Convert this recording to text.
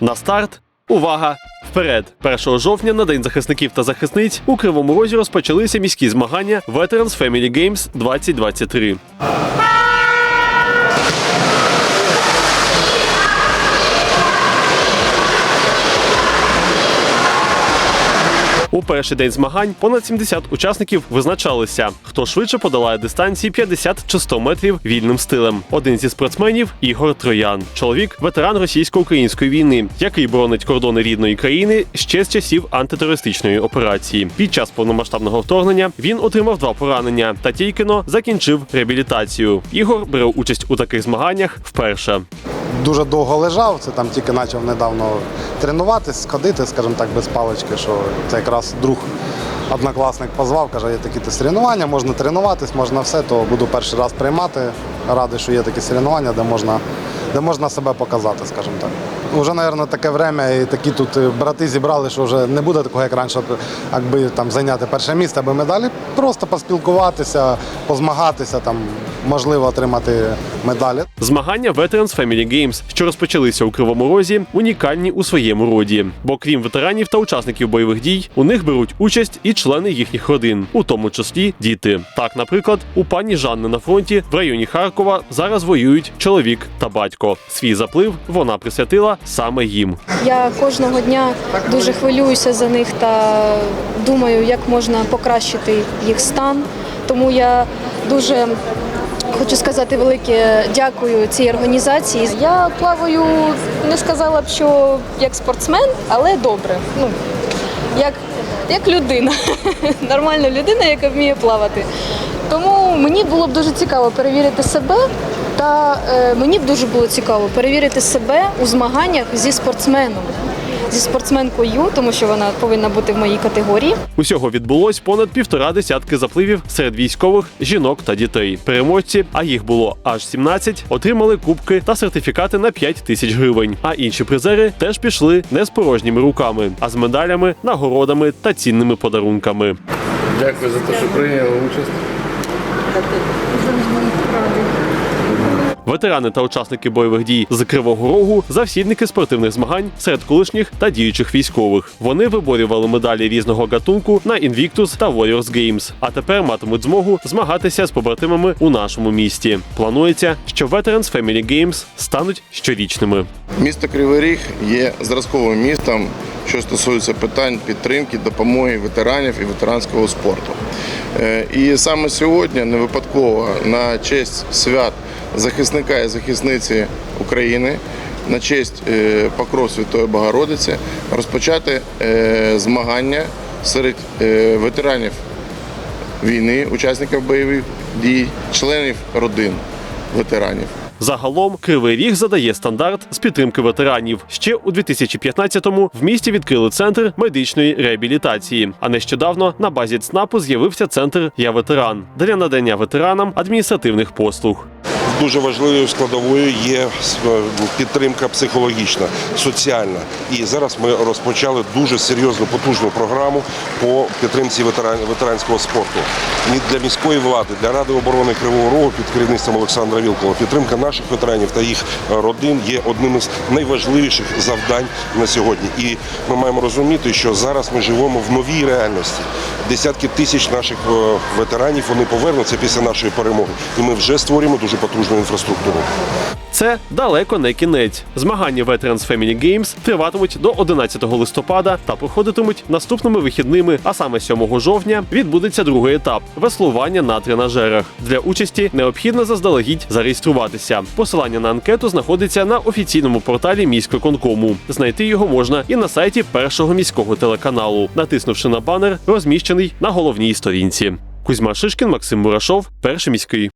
На старт. Увага! Вперед! 1 жовтня на День захисників та захисниць у Кривому Розі розпочалися міські змагання Veterans Family Games 2023. У перший день змагань понад 70 учасників визначалися, хто швидше подолає дистанції 50 чи 100 метрів вільним стилем. Один зі спортсменів Ігор Троян, чоловік, ветеран російсько-української війни, який боронить кордони рідної країни ще з часів антитерористичної операції. Під час повномасштабного вторгнення він отримав два поранення та тільки закінчив реабілітацію. Ігор бере участь у таких змаганнях вперше. Дуже довго лежав, це там тільки почав недавно тренуватись, ходити, скажімо так, без палички, що це якраз друг. Однокласник позвав, каже, є такі тренування, можна тренуватись, можна все, то буду перший раз приймати. Радий, що є такі тренування, де можна, де можна себе показати, скажімо так. Уже, мабуть, таке время і такі тут е, брати зібрали, що вже не буде такого, як раніше, якби там зайняти перше місце або медалі. Просто поспілкуватися, позмагатися, там, можливо, отримати медалі. Змагання Veterans Family Games, що розпочалися у Кривому Розі, унікальні у своєму роді. Бо крім ветеранів та учасників бойових дій, у них беруть участь і члени їхніх родин, у тому числі діти. Так, наприклад, у пані Жанни на фронті в районі Харкова зараз воюють чоловік та батько. Свій заплив вона присвятила саме їм. Я кожного дня дуже хвилююся за них та думаю, як можна покращити їх стан. Тому я дуже хочу сказати велике дякую цій організації. Я плаваю, не сказала б, що як спортсмен, але добре. Ну, як, як людина, нормальна людина, яка вміє плавати. Тому мені було б дуже цікаво перевірити себе, та е, мені б дуже було цікаво перевірити себе у змаганнях зі спортсменом, зі спортсменкою, тому що вона повинна бути в моїй категорії. Усього відбулось понад півтора десятки запливів серед військових, жінок та дітей. Переможці, а їх було аж 17, отримали кубки та сертифікати на 5 тисяч гривень. А інші призери теж пішли не з порожніми руками, а з медалями, нагородами та цінними подарунками. Дякую за те, що прийняли участь. Ветерани та учасники бойових дій з Кривого Рогу завсідники спортивних змагань серед колишніх та діючих військових. Вони виборювали медалі різного гатунку на Invictus та Warriors Games, а тепер матимуть змогу змагатися з побратимами у нашому місті. Планується, що Veterans Family Games стануть щорічними. Місто Кривий Ріг є зразковим містом, що стосується питань підтримки, допомоги ветеранів і ветеранського спорту. Е, І саме сьогодні не випадково на честь свят захисника і захисниці України. На честь е, Покров Святої Богородиці розпочати е, змагання серед е, ветеранів війни, учасників бойових дій, членів родин ветеранів. Загалом Кривий Ріг задає стандарт з підтримки ветеранів. Ще у 2015-му в місті відкрили центр медичної реабілітації. А нещодавно на базі ЦНАПу з'явився центр Я ветеран для надання ветеранам адміністративних послуг. Дуже важливою складовою є е, підтримка психологічна, соціальна. І зараз ми розпочали дуже серйозну потужну програму по підтримці ветеранського спорту. Ні для міської влади, для Ради оборони Кривого Рогу під керівництвом Олександра Вілкова. Підтримка наших ветеранів та їх е, родин є одним із найважливіших завдань на сьогодні. І ми маємо розуміти, що зараз ми живемо в новій реальності. Десятки тисяч наших е, ветеранів вони повернуться після нашої перемоги, і ми вже створюємо дуже потужну інфраструктуру. Це далеко не кінець. Змагання Veterans Family Games триватимуть до 11 листопада та проходитимуть наступними вихідними. А саме 7 жовтня відбудеться другий етап веслування на тренажерах. Для участі необхідно заздалегідь зареєструватися. Посилання на анкету знаходиться на офіційному порталі міськвиконкому. Знайти його можна і на сайті першого міського телеканалу, натиснувши на банер, розміщений на головній сторінці. Кузьма Шишкін, Максим Мурашов, перший міський.